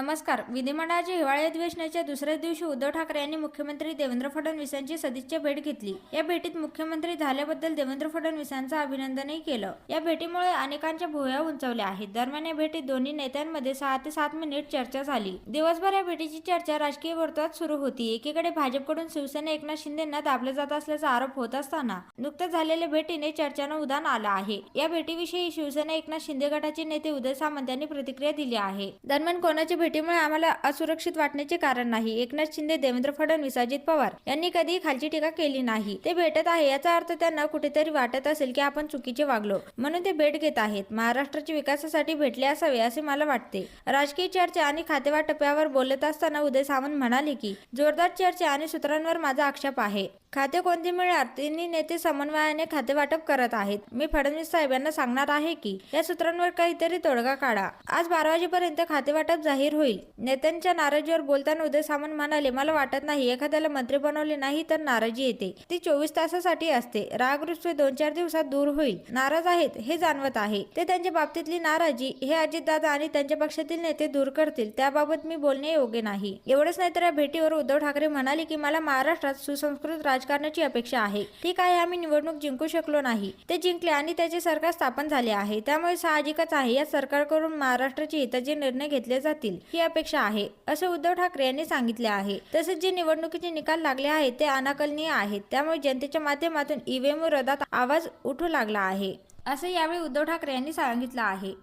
नमस्कार. विधिमंडळाच्या हिवाळी अधिवेशनाच्या दुसऱ्या दिवशी उद्धव ठाकरे यांनी मुख्यमंत्री देवेंद्र फडणवीस यांची सदिच्छा भेट घेतली. या भेटीत मुख्यमंत्री झाल्याबद्दल देवेंद्र फडणवीसांचं अभिनंदनही केलं. या भेटीमुळे अनेकांच्या भुया उंचावल्या आहेत. दरम्यान या भेटीत दोन्ही नेत्यांमध्ये सहा ते सात मिनिट चर्चा झाली. दिवसभर या भेटीची चर्चा राजकीय वर्तुळात सुरू होती. एकीकडे भाजपकडून शिवसेना एकनाथ शिंदेना दाबलं जात असल्याचा आरोप होत असताना नुकत्याच झालेल्या भेटीने चर्चांना उदान आलं आहे. या भेटीविषयी शिवसेना एकनाथ शिंदे गटाचे नेते उदय सामंत यांनी प्रतिक्रिया दिली आहे. दरम्यान कोणाच्या भेटीमुळे आम्हाला असुरक्षित वाटण्याचे कारण नाही. एकनाथ शिंदे देवेंद्र फडणवीस अजित पवार यांनी कधीही खालची टीका केली नाही. ते भेटत आहे याचा अर्थ त्यांना कुठेतरी वाटत असेल की आपण चुकीचे वागलो. म्हणून ते भेट घेत आहेत. महाराष्ट्राच्या विकासासाठी भेटले असावे असे मला वाटते. राजकीय चर्चा आणि खातेवाटप्यावर बोलत असताना उदय सावंत म्हणाले की जोरदार चर्चा आणि सूत्रांवर माझा आक्षेप आहे. खाते कोणते मिळणार? तिन्ही नेते समन्वयाने खाते वाटप करत आहेत. मी फडणवीस साहेबांना सांगणार आहे की या सूत्रांवर काहीतरी तोडगा काढा. आज बारा वाजेपर्यंत खाते वाटप जाहीर होईल. नेत्यांच्या नाराजीवर बोलताना उदय सामंत म्हणाले मला वाटत नाही एखाद्याला मंत्री बनवले नाही तर नाराजी येते. ती चोवीस तासासाठी असते. रागरुस्वे दोन चार दिवसात दूर होईल. नाराज आहेत हे जाणवत आहे. ते त्यांच्या बाबतीतली नाराजी हे अजितदादा आणि त्यांच्या पक्षातील नेते दूर करतील. त्याबाबत मी बोलणे योग्य नाही. एवढंच नाही तर या भेटीवर उद्धव ठाकरे म्हणाले की मला महाराष्ट्रात सुसंस्कृत राजकारणाची अपेक्षा आहे. ठीक आहे आम्ही निवडणूक जिंकू शकलो नाही. ते जिंकले आणि त्याचे सरकार स्थापन झाले आहे. त्यामुळे साहजिकच आहे. या सरकारकडून महाराष्ट्राचे हिताचे निर्णय घेतले जातील. ही अपेक्षा आहे असे उद्धव ठाकरे यांनी सांगितले आहे. तसेच जे निवडणुकीचे निकाल लागले आहेत ते अनाकलनीय आहेत. त्यामुळे जनतेच्या माध्यमातून ईव्हीएम विरोधात आवाज उठू लागला आहे. असे यावेळी उद्धव ठाकरे यांनी सांगितलं आहे.